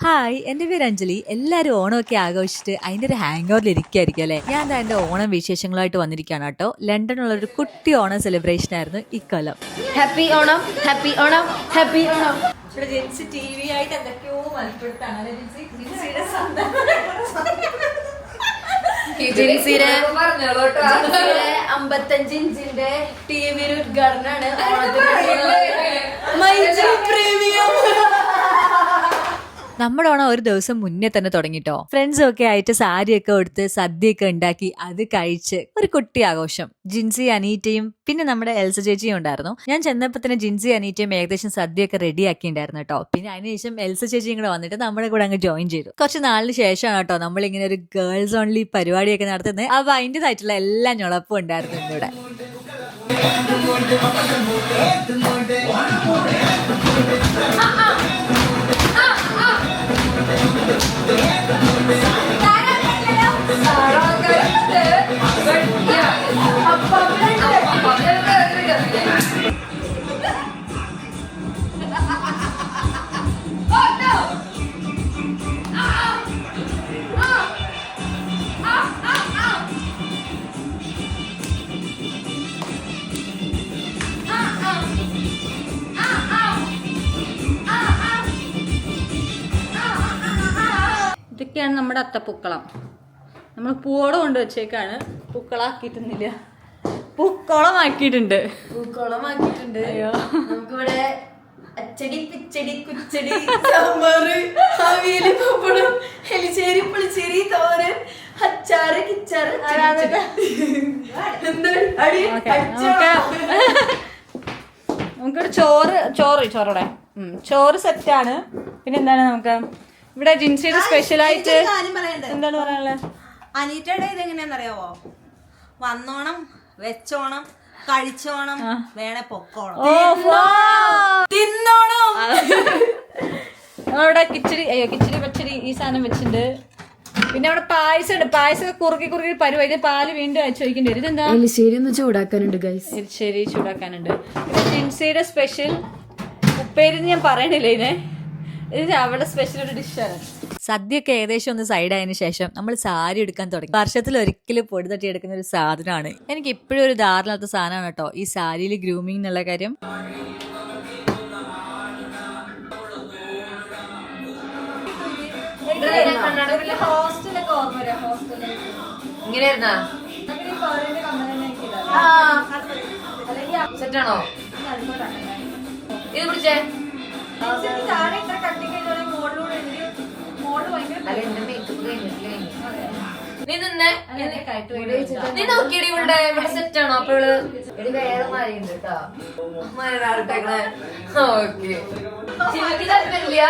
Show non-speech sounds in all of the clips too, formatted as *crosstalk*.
Hi എന്റെ പേര് അഞ്ജലി. എല്ലാവരും ഓണമൊക്കെ ആഘോഷിച്ചിട്ട് അതിന്റെ ഒരു ഹാങ് ഓവറിൽ ഇരിക്കുകയായിരിക്കും അല്ലേ? ഞാൻ എന്താ എന്റെ ഓണം വിശേഷങ്ങളായിട്ട് വന്നിരിക്കുകയാണ് കേട്ടോ. ലണ്ടനുള്ള ഒരു കുട്ടി ഓണം സെലിബ്രേഷൻ ആയിരുന്നു ഇക്കൊല്ലം happy Onam happy Onam happy Onam. Jency T V ആയിട്ട് എന്തൊക്കെയോ മൽപ്പെടുത്താണ് ജിൻസിയുടെ അമ്പത്തഞ്ച് ഇഞ്ചിന്റെ ടി വി ഉദ്ഘാടനമാണ്. ഓണത്തിന് പ്രീമിയം. *laughs* നമ്മുടെ ഓണം ഒരു ദിവസം മുന്നേ തന്നെ തുടങ്ങിട്ടോ. ഫ്രണ്ട്സും ഒക്കെ ആയിട്ട് സാരിയൊക്കെ എടുത്ത് സദ്യയൊക്കെ ഉണ്ടാക്കി അത് കഴിച്ച് ഒരു കുട്ടി ആഘോഷം. ജിൻസി അനീറ്റയും പിന്നെ നമ്മുടെ എൽസ ചേച്ചിയും ഉണ്ടായിരുന്നു. ഞാൻ ചെന്നപ്പോ തന്നെ ജിൻസി അനീറ്റയും ഏകദേശം സദ്യയൊക്കെ റെഡി ആക്കിയിട്ടുണ്ടായിരുന്നു കേട്ടോ പിന്നെ അതിനുശേഷം എൽസ ചേച്ചിയും കൂടെ വന്നിട്ട് നമ്മുടെ കൂടെ അങ്ങ് ജോയിൻ ചെയ്തു. കുറച്ച് നാളിന് ശേഷമാണ് കേട്ടോ നമ്മൾ ഇങ്ങനെ ഒരു ഗേൾസ് ഓൺലി പരിപാടിയൊക്കെ നടത്തുന്നത്. അപ്പൊ അതിന്റെതായിട്ടുള്ള എല്ലാ ഞൊളപ്പും ഉണ്ടായിരുന്നു ഇവിടെ 따라갈래요? 따라갈 때 이걸 이어? 밥밥을 ഇതൊക്കെയാണ് നമ്മുടെ അത്തപ്പൂക്കളം. നമ്മൾ പൂവോടെ കൊണ്ട് വെച്ചേക്കാണ്. പൂക്കളാക്കിയിട്ടൊന്നുമില്ല. പൂക്കോളമാക്കിയിട്ടുണ്ട്. പൂക്കോളമാക്കിയിട്ടുണ്ട്. നമുക്കിവിടെ അച്ചടി പിച്ചടി കുച്ചടി സാമ്പാറ് അവിയൽ പപ്പടം എലിച്ചേരി പുളിച്ചേരി തോരൻ അച്ചാറ് കിച്ചാറ് നമുക്കൊരു ചോറ് ചോറ് ചോറോടെ. ഉം, ചോറ് സെറ്റാണ് പിന്നെ എന്താണ് നമുക്ക് ഇവിടെ ജിൻസിയുടെ സ്പെഷ്യലായിട്ട് എന്താണ് പറയാനുള്ളത് അനീറ്റയുടെ ഇത് എങ്ങനെയാണെന്നറിയാവോ വന്നോണം വെച്ചോണം കഴിച്ചോണം വേണേ പൊക്കോണം. തിന്നോണം. അവിടെ കിച്ചടി അയ്യോ കിച്ചടി പച്ചടി ഈ സാധനം വെച്ചിട്ടുണ്ട്. പിന്നെ അവിടെ പായസം ഉണ്ട്. പായസം കുറുക്കി കുറുക്കി പരിപാടി പാൽ വീണ്ടും അയച്ചു വയ്ക്കേണ്ടി വരും. ഇതെന്താ? എലിശ്ശേരി ഒന്ന് ചൂടാക്കാനുണ്ട് ഗൈസ് എലിശ്ശേരി ചൂടാക്കാനുണ്ട്. പിന്നെ ജിൻസിയുടെ സ്പെഷ്യൽ ഉപ്പേരി ഞാൻ പറയണില്ല ഇതിനെ? ഇത് അവളുടെ സ്പെഷ്യൽ ഒരു ഡിഷാണ് സദ്യയൊക്കെ ഏകദേശം ഒന്ന് സൈഡ് ആയതിനു ശേഷം നമ്മൾ സാരി എടുക്കാൻ തുടങ്ങി. വർഷത്തിൽ ഒരിക്കലും പൊടി തട്ടി എടുക്കുന്ന ഒരു സാധനമാണ്. എനിക്ക് ഇപ്പോഴും ഒരു ധാരണാത്ത സാധനമാണ് കേട്ടോ. ഈ സാരിയിൽ ഗ്രൂമിംഗ് എന്നുള്ള കാര്യം. ഹോസ്റ്റലൊക്കെ ഓർമ്മ വരാം? ഹോസ്റ്റലിൽ ഇങ്ങനെയായിരുന്നാ? സെറ്റാണോ ഇത് പിടിച്ചേ? നീ നിന്നെ. നീ നോക്കിയടി ഇവിടെ ഇവിടെ സെറ്റ് ആണോ? അപ്പൊ ഓക്കെ ചിമിക്ക് താല്പര്യമില്ല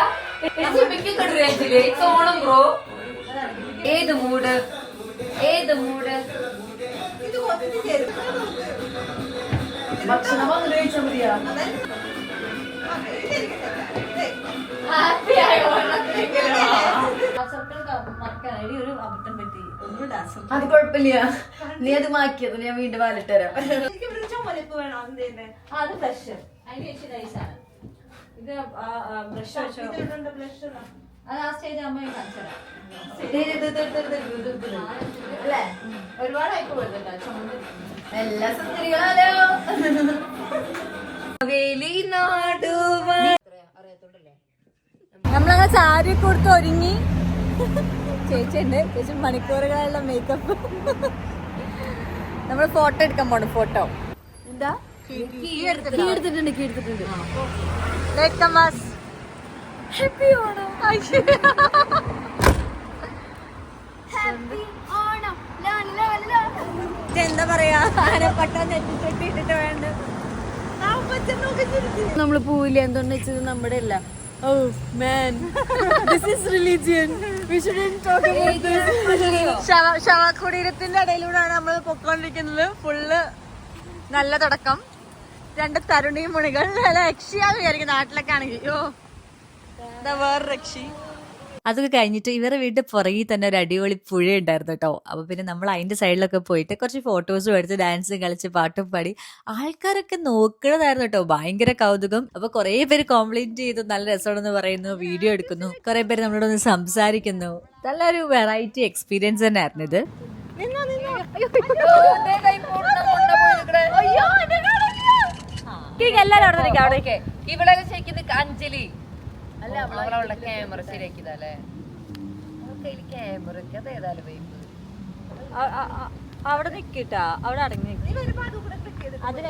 എടി ചിമിക്ക് കണ്ടില്ലേ തോണം ബ്രോ ഏത് മൂഡ് ഏത് മൂഡ് ഭക്ഷണം വന്നിട്ട് കഴിച്ചാൽ മതിയാ. അത് കുഴപ്പമില്ല. നീ അത് മാക്കിയത് ഞാൻ വീണ്ടും വേണം എന്തിന്റെ അത് അറിയത്തോണ്ടല്ലേ ഇത് ബ്രഷ് വെച്ചോ? ബ്ലഷ് അത് ആ സ്റ്റേജ് അല്ലേ? ഒരുപാട് ചുമന്ന്. എല്ലാ *laughs* വേലി നാടുവാ സാരി കൊടുത്ത് ഒരുങ്ങി. ചേച്ചി ഉണ്ട്. ചേച്ചി മണിക്കൂറുകളുള്ള മേക്കപ്പ് നമ്മൾ ഫോട്ടോ എടുക്കാൻ പോണം ഫോട്ടോ എന്താ? എടുത്തിട്ടുണ്ട്. എടുത്തിട്ടുണ്ട് ഹാപ്പി ഓണം എന്താ പറയാ? ആനപ്പട്ട നെറ്റിച്ചൊട്ടി ഇട്ടിട്ട് വേണ്ട? നമ്മൾ പോയില്ല എന്തുകൊണ്ട് വെച്ചത്? നമ്മുടെ അല്ല. ഓ man this is religion we shouldn't talk about this ശവകുടീരത്തിന്റെ ഇടയിലൂടെയാണ് നമ്മൾ പൊക്കോണ്ടിരിക്കുന്നത്. ഫുള്ള് നല്ല തുടക്കം. രണ്ട് തരുണി മുണികൾ രക്ഷിയാന്ന് വിചാരിക്കും നാട്ടിലൊക്കെ ആണെങ്കിൽ. യോ ഇതാ വേറെ രക്ഷി. അതൊക്കെ കഴിഞ്ഞിട്ട് ഇവരുടെ വീട്ടിൽ പുറകിൽ തന്നെ ഒരു അടിപൊളി പുഴ ഉണ്ടായിരുന്നു കേട്ടോ അപ്പൊ പിന്നെ നമ്മൾ അതിന്റെ സൈഡിലൊക്കെ പോയിട്ട് കുറച്ച് ഫോട്ടോസും എടുത്ത് ഡാൻസും കളിച്ച് പാട്ടും പാടി ആൾക്കാരൊക്കെ നോക്കണതായിരുന്നു കേട്ടോ ഭയങ്കര കൗതുകം അപ്പൊ കുറെ പേര് കോംപ്ലൈന്റ് ചെയ്തു നല്ല രസമാണെന്ന് പറയുന്നു വീഡിയോ എടുക്കുന്നു കുറെ പേര് നമ്മളോട് ഒന്ന് സംസാരിക്കുന്നു നല്ലൊരു വെറൈറ്റി എക്സ്പീരിയൻസ് തന്നെയായിരുന്നു ഇത് എല്ലാരും അവിടെ നിൽക്കാം അവിടെ ഇവിടെ ശരിക്കും അഞ്ജലി അവളവളുടെ ക്യാമറ ശരിയാക്കിയതല്ലേ? കയ്യിൽ ക്യാമറ അത് ഏതായാലും വൈബ്? അവിടെ നിൽക്കിട്ടാ അവിടെ അടങ്ങി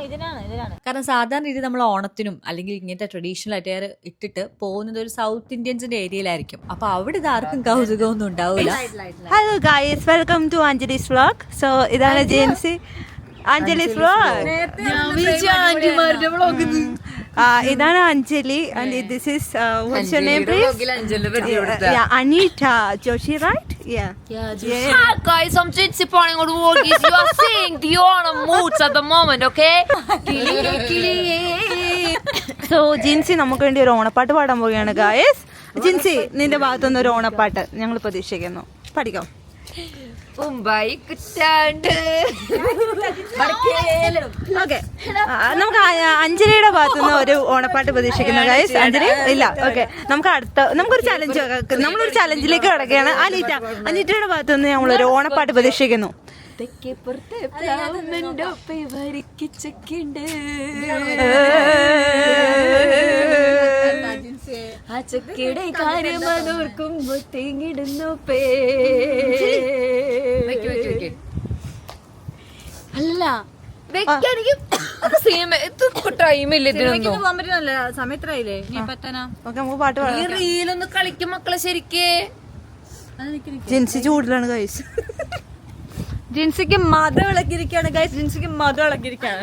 ഇതിനാണ് ഇതിനാണ്. കാരണം സാധാരണ രീതി നമ്മൾ ഓണത്തിനും അല്ലെങ്കിൽ ഇങ്ങനത്തെ ട്രഡീഷണൽ അറ്റയർ ഇട്ടിട്ട് പോകുന്നത് ഒരു സൗത്ത് ഇന്ത്യൻസിന്റെ ഏരിയയിലായിരിക്കും അപ്പൊ അവിടെ ഇത് ആർക്കും കൗതുകമൊന്നും ഉണ്ടാവില്ല. Hello guys welcome to Anjali's vlog so ഇതാണ് ജെൻസി അഞ്ജലിസ് വ്ലോഗ് ഇതാണ് Anjali. And this is what's your name please Anita Joshi right Hi guys, I'm Jitsi Parning on Walkies. You are seeing the Onam moods at the moment, okay? *laughs* So Jincy നമുക്ക് വേണ്ടി ഒരു ഓണപ്പാട്ട് പാടാൻ പോവുകയാണ് guys Jincy നിന്റെ ഭാഗത്തുനിന്ന് ഒരു ഓണപ്പാട്ട് ഞങ്ങൾ പ്രതീക്ഷിക്കുന്നു. പഠിക്കാം. മുംബൈ കുറ്റാണ്ട് ഓക്കെ നമുക്ക് അഞ്ജലിയുടെ അഞ്ജലിയുടെ ഭാഗത്തുനിന്ന് ഒരു ഓണപ്പാട്ട് പ്രതീക്ഷിക്കുന്നു ഗൈസ് അഞ്ജലി ഇല്ല ഓക്കെ നമുക്ക് അടുത്ത നമുക്കൊരു ചലഞ്ച് നമ്മളൊരു ചലഞ്ചിലേക്ക് കിടക്കുകയാണ്. അനീറ്റ അനീറ്റയുടെ ഭാഗത്തുനിന്ന് നമ്മൾ ഒരു ഓണപ്പാട്ട് പ്രതീക്ഷിക്കുന്നു. ആ ചക്കയുടെ കാര്യം അതോർക്കുമ്പോ തേങ്ങിടുന്നു പേ. അല്ല. റീലൊന്ന് കളിക്കും മക്കളെ ശരിക്ക്. ജിൻസി ചൂടിലാണ് ഗൈസ് ജിൻസിക്ക് മത ഇളക്കിയിരിക്കാണ് ഗൈസ് ജിൻസിക്ക് മത ഇളക്കിയിരിക്കാണ്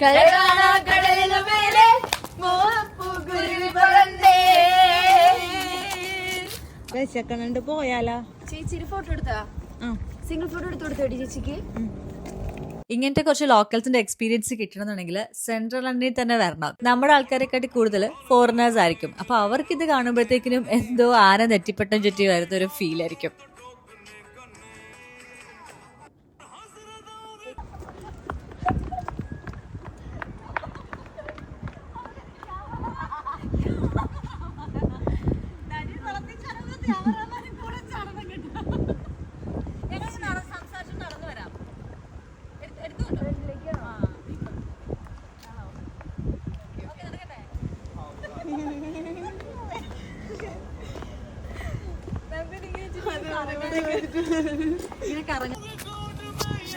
കടലിനു മേലെ വിശക്കണുണ്ട് പോയാലാ. ചേച്ചി ഫോട്ടോ എടുത്താ? സിംഗിൾ ഫോട്ടോ എടുത്തു കൊടുത്തോ ചേച്ചിക്ക്? ഇങ്ങനത്തെ കുറച്ച് ലോക്കൽസിന്റെ എക്സ്പീരിയൻസ് കിട്ടണമെന്നുണ്ടെങ്കിൽ സെൻട്രൽ ലണ്ടനിൽ തന്നെ വരണം. നമ്മുടെ ആൾക്കാരെക്കാട്ടി കൂടുതൽ ഫോറിനേഴ്സ് ആയിരിക്കും. അപ്പൊ അവർക്ക് ഇത് കാണുമ്പോഴത്തേക്കിനും എന്തോ ആന നെറ്റിപ്പട്ടം ചുറ്റി വരുന്ന ഒരു ഫീൽ ആയിരിക്കും.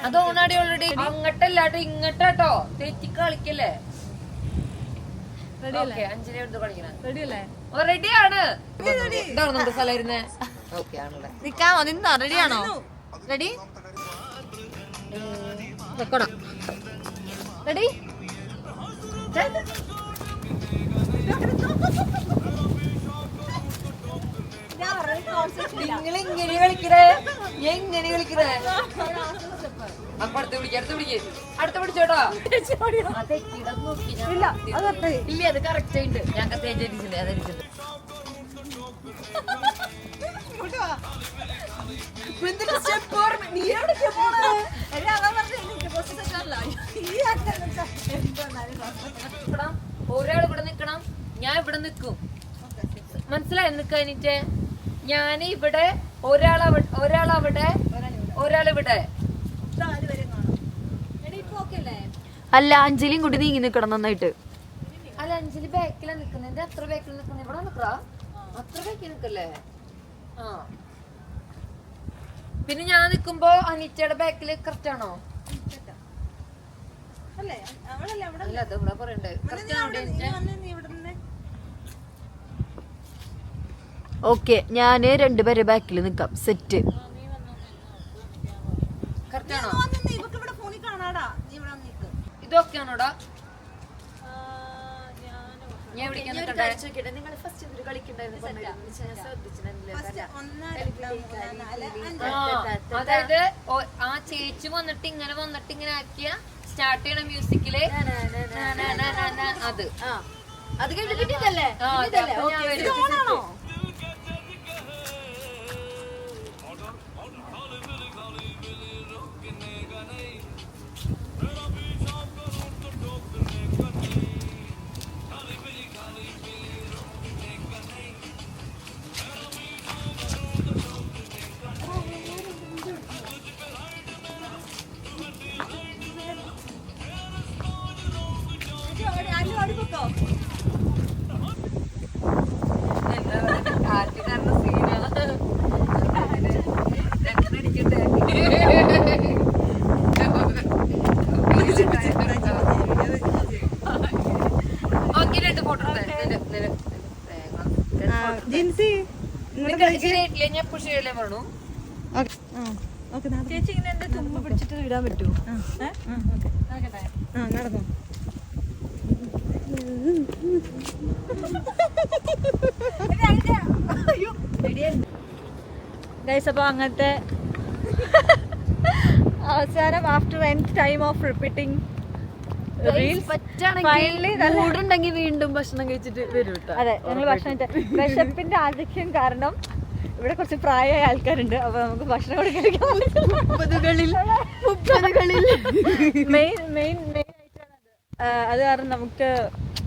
അത് ഓണാടി ഓൾറെഡി അങ്ങട്ടല്ലാട്ടോ ഇങ്ങട്ടോ തെറ്റി കളിക്കല്ലേ ഓക്കെ അഞ്ചിനെ എടുത്ത് കളിക്കണേ. റെഡിയല്ലേ ഓ റെഡിയാണ് ഇതാണ് നമ്മുടെ സ്ഥലം ഇരുന്നേ നിക്കാമോ? നിന്നോ? റെഡിയാണോ? റെഡി? വെക്കണം റെഡി? നിങ്ങൾ ഇങ്ങനെ കളിക്കണേ? എങ്ങനെ കളിക്കണേ? അടുത്ത് പിടിക്ക അടുത്ത് പിടിക്ക് അടുത്ത് പിടിച്ചോട്ടോ ആ, തെറ്റിയിടം നോക്കി. ഞാൻ അത് ഞാൻ കറക്റ്റ് അരിച്ചിട്ടുണ്ട് അതരിച്ചിട്ടുണ്ട് നിക്കണം. ഒരാൾ ഇവിടെ നിക്കണം. ഞാൻ ഇവിടെ നിക്കും. മനസ്സിലായി നിക്കാനിട്ട് ഞാൻ ഇവിടെ ഒരാൾ ഒരാൾ അവിടെ ഒരാൾ ഇവിടെ. അല്ല? അഞ്ജലിയും കൂടി നീങ്ങി നിക്കണം നന്നായിട്ട്. അല്ല അഞ്ജലി ബാക്കിലാ നിക്കുന്നത് എന്റെ അത്ര ബാക്കിൽ നിക്കുന്നത് ഇവിടെ നിക്കറാ ആ. പിന്നെ ഞാൻ നിൽക്കുമ്പോ അനിച്ചയുടെ ബാക്കിൽ കറക്റ്റാണോ അവിടെ? ഓക്കെ ഞാൻ രണ്ടുപേരെ ബാക്കിൽ നിൽക്കാം സെറ്റ് ഇതൊക്കെയാണോടാ ഞാൻ നിങ്ങൾ ഫസ്റ്റ് എന്തൊരു അതായത് ആ ചേച്ചി വന്നിട്ട് ഇങ്ങനെ വന്നിട്ട് ഇങ്ങനെ ആക്കിയ സ്റ്റാർട്ട് ചെയ്യണ മ്യൂസിക്കിൽ അത് അത് കഴിഞ്ഞ് കിട്ടിയതല്ലേ ചേച്ചി ഇങ്ങനെ എന്റെ തുമ്പ് പിടിച്ചിട്ട് വിടാൻ പറ്റുമോ ആ നടന്നു. ഗൈസ് അപ്പോൾ അങ്ങനത്തെ അവസാനം after an time of repeating വീണ്ടും ഭക്ഷണം കഴിച്ചിട്ട് വരും അതെ ഞങ്ങൾ ഭക്ഷണം വിശപ്പിന്റെ *laughs* ആധിക്യം കാരണം ഇവിടെ കുറച്ച് പ്രായമായ ആൾക്കാരുണ്ട് അപ്പൊ നമുക്ക് ഭക്ഷണം കൂടെ കഴിക്കാൻ മുപ്പതുകളിൽ. മുപ്പതുകളിൽ. മെയിൻ മെയിൻ മെയിൻ അത്. കാരണം നമുക്ക്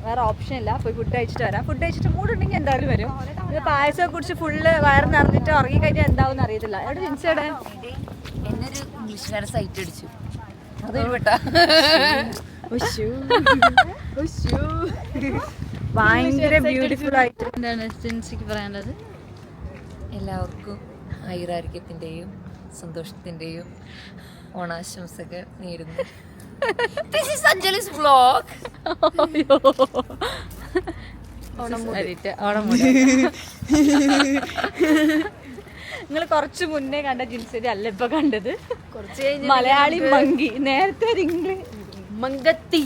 വേറെ ഓപ്ഷൻ ഇല്ല. പോയി ഫുഡ് കഴിച്ചിട്ട് വരാം. ഫുഡ് കഴിച്ചിട്ട് മൂടുണ്ടെങ്കിൽ എന്തായാലും വരും. ഇത് പായസമൊക്കെ കുടിച്ച് ഫുള്ള് വയറ് നിറഞ്ഞിട്ട് ഉറങ്ങി കഴിഞ്ഞാൽ എന്താവും അറിയത്തില്ല ജിൻസയുടെ എന്നൊരു സൈറ്റ് അടിച്ചു. ഭയങ്കര ബ്യൂട്ടിഫുൾ ആയിട്ട് എന്താണ്? ജിൻസിക്ക് പറയാനുള്ളത്? എല്ലാവർക്കും ഐരാരോഗ്യത്തിന്റെയും സന്തോഷത്തിന്റെയും ഓണാശംസകൾ നേരുന്നു. ദിസ് ഈസ് അഞ്ജലിസ് ഓണം നിങ്ങൾ കുറച്ച് മുന്നേ കണ്ട ജിൻസിന്റെ അല്ല ഇപ്പൊ കണ്ടത്. കുറച്ച് മലയാളി മങ്കി. നേരത്തെ ഒരു ഇംഗ്ലീഷ് മങ്കത്തി.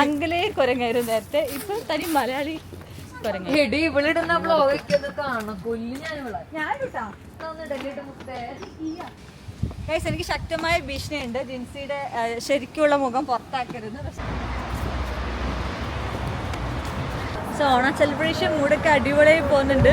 ആംഗലേ കുരങ്ങായിരുന്നു നേരത്തെ. ഇപ്പൊ തനി മലയാളി എടി ഇവളിടുന്ന ഒന്ന് കാണാം കൊല്ലി ഞാൻ ഇവളെ. ഗൈസ് എനിക്ക് ശക്തമായ ഭീഷണിയുണ്ട്. ജിൻസിയുടെ ശരിക്കുള്ള മുഖം പുറത്താക്കരുത്. സോ ഓണം സെലിബ്രേഷൻ മൂടൊക്കെ അടിപൊളിയായി പോകുന്നുണ്ട്.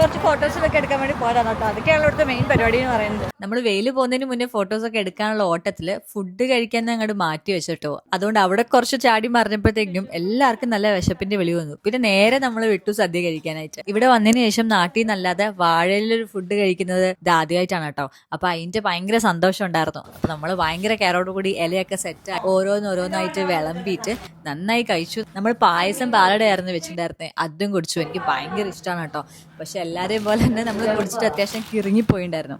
നമ്മൾ ഫോട്ടോസ് ഒക്കെ എടുക്കാൻ വേണ്ടി പോരാ കേട്ടോ അതൊക്കെയാണ് ഇവിടുത്തെ മെയിൻ പരിപാടി എന്ന് പറയുന്നത്. നമ്മൾ വെയിൽ പോകുന്നതിന് മുന്നേ ഫോട്ടോസ് ഒക്കെ എടുക്കാനുള്ള ഓട്ടത്തിൽ ഫുഡ് കഴിക്കാൻ അങ്ങോട്ട് മാറ്റി വെച്ചിട്ടോ. അതുകൊണ്ട് അവിടെ കുറച്ച് ചാടി മറിഞ്ഞപ്പോഴത്തേക്കും എല്ലാവർക്കും നല്ല വിശപ്പിന്റെ വെളി വന്നു. പിന്നെ നേരെ നമ്മൾ വിട്ടു സദ്യ കഴിക്കാനായിട്ട്. ഇവിടെ വന്നതിന് ശേഷം നാട്ടിൽ നിന്നല്ലാതെ വാഴയിലൊരു ഫുഡ് കഴിക്കുന്നത് ദാദിയായിട്ടാണ് കേട്ടോ അപ്പൊ അതിന്റെ ഭയങ്കര സന്തോഷം ഉണ്ടായിരുന്നു. അപ്പൊ നമ്മൾ ഭയങ്കര കെയറോട് കൂടി ഇലയൊക്കെ സെറ്റ് ഓരോന്നോരോന്നായിട്ട് വിളമ്പിയിട്ട് നന്നായി കഴിച്ചു. നമ്മൾ പായസം പാലടയായിരുന്നു വെച്ചിട്ടുണ്ടായിരുന്നേ. അതും കുടിച്ചു. എനിക്ക് ഭയങ്കര ഇഷ്ടമാണ് കേട്ടോ പക്ഷെ എല്ലാരെയും പോലെ തന്നെ നമ്മൾ കുടിച്ചിട്ട് അത്യാവശ്യം കിറങ്ങി പോയിണ്ടായിരുന്നു.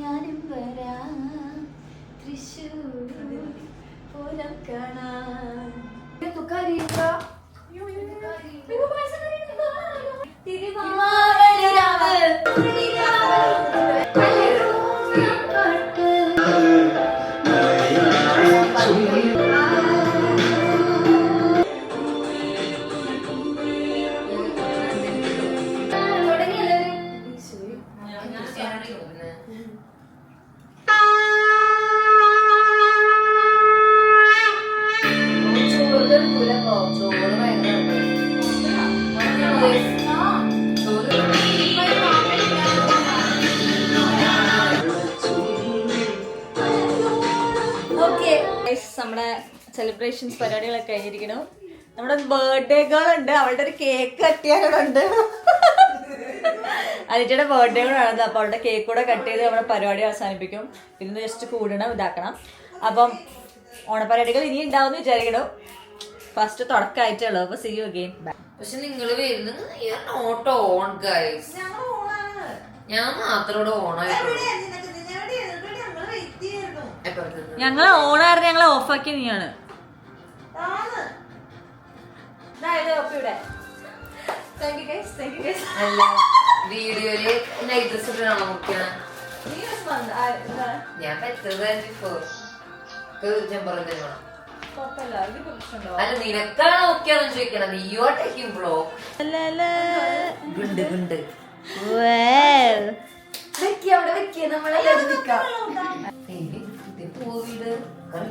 ഞാനും വരാം തൃശ്ശൂർ കാണാൻ നമ്മുടെ സെലിബ്രേഷൻസ് പരിപാടികളൊക്കെ കഴിഞ്ഞിരിക്കണു നമ്മുടെ ബർത്ത്ഡേ ഗേൾ ഉണ്ട്. അവളുടെ ഒരു കേക്ക് കട്ടിയാലുണ്ട് അനിറ്റയുടെ ബർത്ത്ഡേ കൂടെ നടന്നത് അപ്പോൾ അവളുടെ കേക്ക് കൂടെ കട്ട് ചെയ്ത് നമ്മുടെ പരിപാടി അവസാനിപ്പിക്കും. ഇന്ന് ജസ്റ്റ് കൂടണം ഇതാക്കണം. അപ്പം ഓണപ്പരിപാടികൾ ഇനി ഉണ്ടാവും വിചാരിക്കണം ഫസ്റ്റ് തുടക്കമായിട്ടേ അപ്പൊ സി യു അഗെയിൻ പക്ഷെ നിങ്ങൾ വരുന്നത് നോട്ട് ഓൺ ഗൈസ് ഞാൻ മാത്രം ഇവിടെ ഓണായിട്ടുള്ളൂ. ഞങ്ങളെ ഓണാർ ഞങ്ങളെ ഓഫാക്കി നീയാണ്. അല്ല വീഡിയോയിൽ നൈറ്റ് ഡ്രസ് ഇട്ടാണോ നോക്കിയാണ്. ഞാൻ പറ്റത് അല്ല നിനക്കാണ് നോക്കിയാണോ ചോദിക്കണം യു ആർ ടേക്കിംഗ് ബ്ലോ ഗുണ്ട് ഗുണ്ട്. വെക്കി നമ്മളെല്ലാം നിക്കാം. പോവിത്?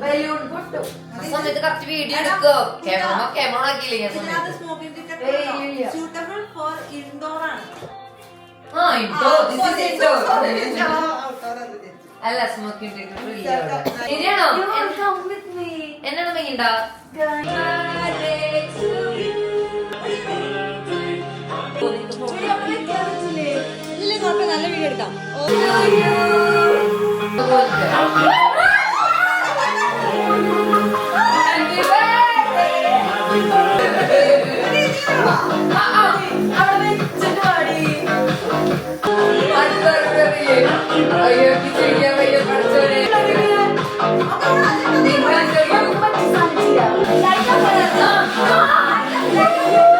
ബലൂൺ പൊട്ടും. ആ സമയത്ത് കറക്റ്റ് വീഡിയോ എടുക്കോ. ക്യാമറ ക്യാമറ ആക്കിയില്ലേ ഞാൻ സമയത്ത്? ഏയ് ഇല്ല, ഇല്ല. ആ ഇട്ടോ this is ഇട്ടോ അല്ല സ്മോക്കിംഗ് ശരിയാണോ? എന്നാണ് മെയ്യണ്ട നല്ല വീഡിയോ എടുക്കാം Thank you.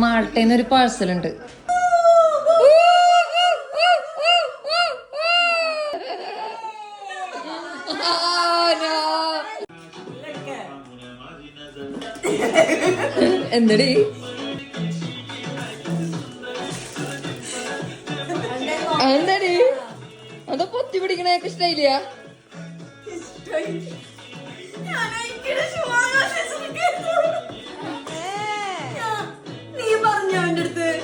മാൾട്ടേന്ന് ഒരു പാഴ്സൽ ഉണ്ട്. എന്തടി? എന്തടി? അത് പൊത്തി പിടിക്കണേക്ക് ഇഷ്ടമില്ല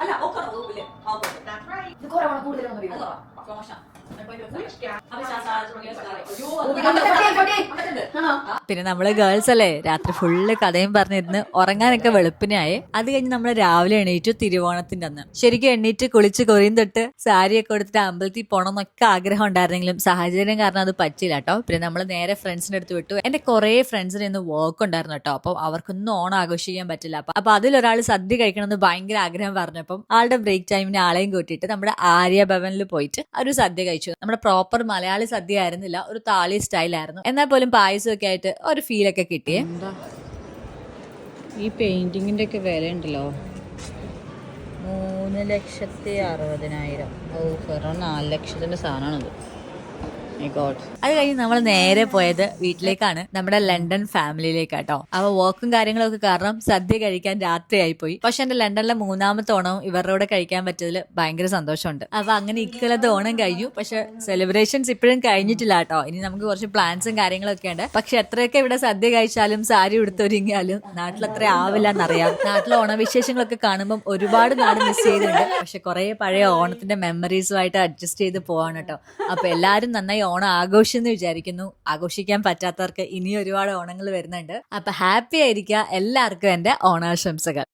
അല്ല ഒക്കെ ഉള്ളൂ അല്ലേ ഹൗ ഗുഡ് ദാറ്റ് റൈറ്റ് ഇതുകൊരവണ കൂടുതലൊന്നും അറിയില്ല പ്രൊമോഷൻ പിന്നെ നമ്മൾ ഗേൾസ് അല്ലേ? രാത്രി ഫുള്ള് കഥയും പറഞ്ഞിരുന്ന് ഉറങ്ങാനൊക്കെ വെളുപ്പിനായി. അത് കഴിഞ്ഞ് നമ്മൾ രാവിലെ എണീറ്റു തിരുവോണത്തിന്റെ അന്ന്. ശരിക്കും എണീറ്റ് കുളിച്ച് കൊറിയും തൊട്ട് സാരിയൊക്കെ കൊടുത്തിട്ട് അമ്പലത്തിൽ പോകണം എന്നൊക്കെ ആഗ്രഹം ഉണ്ടായിരുന്നെങ്കിലും സാഹചര്യം കാരണം അത് പറ്റില്ല കേട്ടോ പിന്നെ നമ്മൾ നേരെ ഫ്രണ്ട്സിന്റെ അടുത്ത് വിട്ടു. എന്റെ കുറെ ഫ്രണ്ട്സിന് ഇന്ന് വർക്ക് ഉണ്ടായിരുന്നു കേട്ടോ അപ്പൊ അവർക്കൊന്നും ഓണം ആഘോഷിക്കാൻ പറ്റില്ല. അപ്പൊ അപ്പൊ ഒരാൾ സദ്യ കഴിക്കണമെന്ന് ഭയങ്കര ആഗ്രഹം പറഞ്ഞപ്പം ആളുടെ ബ്രേക്ക് ടൈമിന് ആളെയും കൂട്ടിയിട്ട് നമ്മുടെ ആര്യ ഭവനിൽ പോയിട്ട് ഒരു സദ്യ കഴിച്ചു. നമ്മുടെ പ്രോപ്പർ മലയാളി സദ്യ ആയിരുന്നില്ല. ഒരു താളി സ്റ്റൈലായിരുന്നു എന്നാൽ പോലും പായസം ഒക്കെ ആയിട്ട് ഒരു ഫീൽ ഒക്കെ കിട്ടിയേ ഈ പെയിന്റിങ്ങിന്റെ ഒക്കെ വില ഉണ്ടല്ലോ മൂന്ന് ലക്ഷത്തി അറുപതിനായിരം. ഓ നാല് ലക്ഷത്തിന്റെ സാധനമാണത്. അത് കഴിഞ്ഞ് നമ്മൾ നേരെ പോയത് വീട്ടിലേക്കാണ്. നമ്മുടെ ലണ്ടൻ ഫാമിലിയിലേക്കാട്ടോ. അപ്പൊ വർക്കും കാര്യങ്ങളൊക്കെ കാരണം സദ്യ കഴിക്കാൻ രാത്രിയായി പോയി പക്ഷെ എന്റെ ലണ്ടനിലെ മൂന്നാമത്തെ ഓണവും ഇവരുടെ കൂടെ കഴിക്കാൻ പറ്റിയതിൽ ഭയങ്കര സന്തോഷമുണ്ട്. അപ്പൊ അങ്ങനെ ഇക്കലത്തെ ഓണം കഴിഞ്ഞു. പക്ഷെ സെലിബ്രേഷൻസ് ഇപ്പോഴും കഴിഞ്ഞിട്ടില്ല കേട്ടോ. ഇനി നമുക്ക് കുറച്ച് പ്ലാൻസും കാര്യങ്ങളൊക്കെ ഉണ്ട്. പക്ഷെ എത്രയൊക്കെ ഇവിടെ സദ്യ കഴിച്ചാലും സാരി ഉടുത്തൊരുങ്ങിയാലും നാട്ടിൽ അത്ര ആവില്ല എന്നറിയാം നാട്ടിലെ ഓണവിശേഷങ്ങളൊക്കെ കാണുമ്പോൾ ഒരുപാട് നാട് മിസ് ചെയ്തിട്ടുണ്ട്. പക്ഷെ കുറെ പഴയ ഓണത്തിന്റെ മെമ്മറീസുമായിട്ട് അഡ്ജസ്റ്റ് ചെയ്ത് പോവാണ് കേട്ടോ. അപ്പൊ എല്ലാരും നന്നായി ഓണം ആഘോഷിച്ചെന്ന് വിചാരിക്കുന്നു. ആഘോഷിക്കാൻ പറ്റാത്തവർക്ക് ഇനി ഒരുപാട് ഓണങ്ങൾ വരുന്നുണ്ട്. അപ്പൊ ഹാപ്പി ആയിരിക്കുക. എല്ലാവർക്കും എന്റെ ഓണാശംസകൾ.